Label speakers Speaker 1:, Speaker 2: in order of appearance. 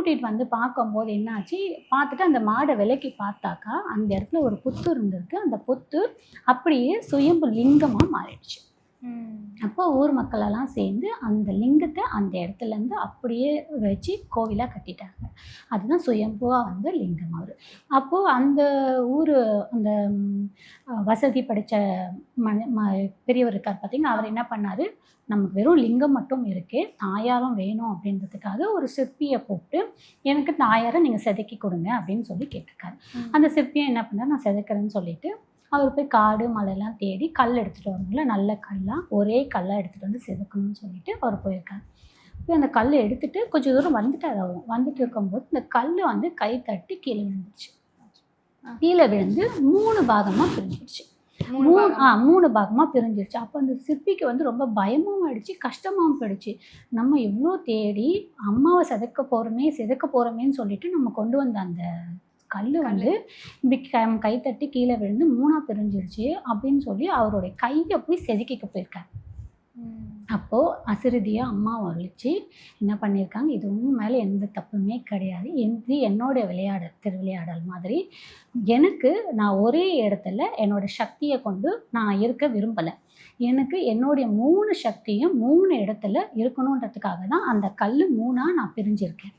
Speaker 1: கூட்டிகிட்டு வந்து பார்க்கும்போது என்னாச்சு? பார்த்துட்டு அந்த மாடை விலைக்கு பார்த்தாக்கா அந்த இடத்துல ஒரு புத்து இருந்திருக்கு. அந்த புத்து அப்படியே சுயம்பு லிங்கமாக மாறிடுச்சு. அப்போ ஊர் மக்களெல்லாம் சேர்ந்து அந்த லிங்கத்தை அந்த இடத்துலேருந்து அப்படியே வச்சு கோவிலாக கட்டிட்டாங்க. அதுதான் சுயம்புவாக வந்து லிங்கம் அவர். அப்போது அந்த ஊர் அந்த வசதி படைத்த மன ம பெரியவர் இருக்கார் பார்த்தீங்கன்னா அவர் என்ன பண்ணார்? நமக்கு வெறும் லிங்கம் மட்டும் இருக்கே தாயாரும் வேணும் அப்படின்றதுக்காக ஒரு சிற்பியை கூப்பிட்டு எனக்கு தாயாரை நீங்கள் செதுக்கி கொடுங்க அப்படின்னு சொல்லி கேட்டிருக்காரு. அந்த சிற்பியை என்ன பண்ணார்? நான் செதுக்கிறேன்னு சொல்லிட்டு அவர் போய் காடு மலையெல்லாம் தேடி கல் எடுத்துகிட்டு வரணும்ல நல்ல கல்லாக ஒரே கல்லாக எடுத்துகிட்டு வந்து செதுக்கணும்னு சொல்லிட்டு அவர் போயிருக்கார். போய் அந்த கல்லை எடுத்துட்டு கொஞ்சம் தூரம் வந்துட்டார் அவர். வந்துட்டு இருக்கும்போது இந்த கல் வந்து கை தட்டி கீழே விழுந்துருச்சு. கீழே விழுந்து மூணு பாகமாக பிரிஞ்சிருச்சு. மூணு ஆ மூணு பாகமாக பிரிஞ்சிருச்சு. அப்போ அந்த சிற்பிக்கு வந்து ரொம்ப பயமும் ஆயிடுச்சு கஷ்டமாகவும் போயிடுச்சு. நம்ம இவ்வளோ தேடி அம்மாவை செதுக்க போகிறோமே செதுக்க போகிறோமேன்னு சொல்லிட்டு நம்ம கொண்டு வந்த அந்த கல் வந்து இப்படி க கை தட்டி கீழே விழுந்து மூணாக பிரிஞ்சிருச்சு அப்படின்னு சொல்லி அவருடைய கையை போய் செதுக்கிக்க போயிருக்காரு. அப்போது அசிறுதியாக அம்மா வரலிச்சு என்ன பண்ணியிருக்காங்க? இதுவும் மேலே எந்த தப்புமே கிடையாது. இது என்னோட விளையாடல் திருவிளையாடல் மாதிரி. எனக்கு நான் ஒரே இடத்துல என்னோட சக்தியை கொண்டு நான் இருக்க விரும்பலை. எனக்கு என்னுடைய மூணு சக்தியும் மூணு இடத்துல இருக்கணுன்றதுக்காக தான் அந்த கல் மூணாக நான் பிரிஞ்சிருக்கேன்.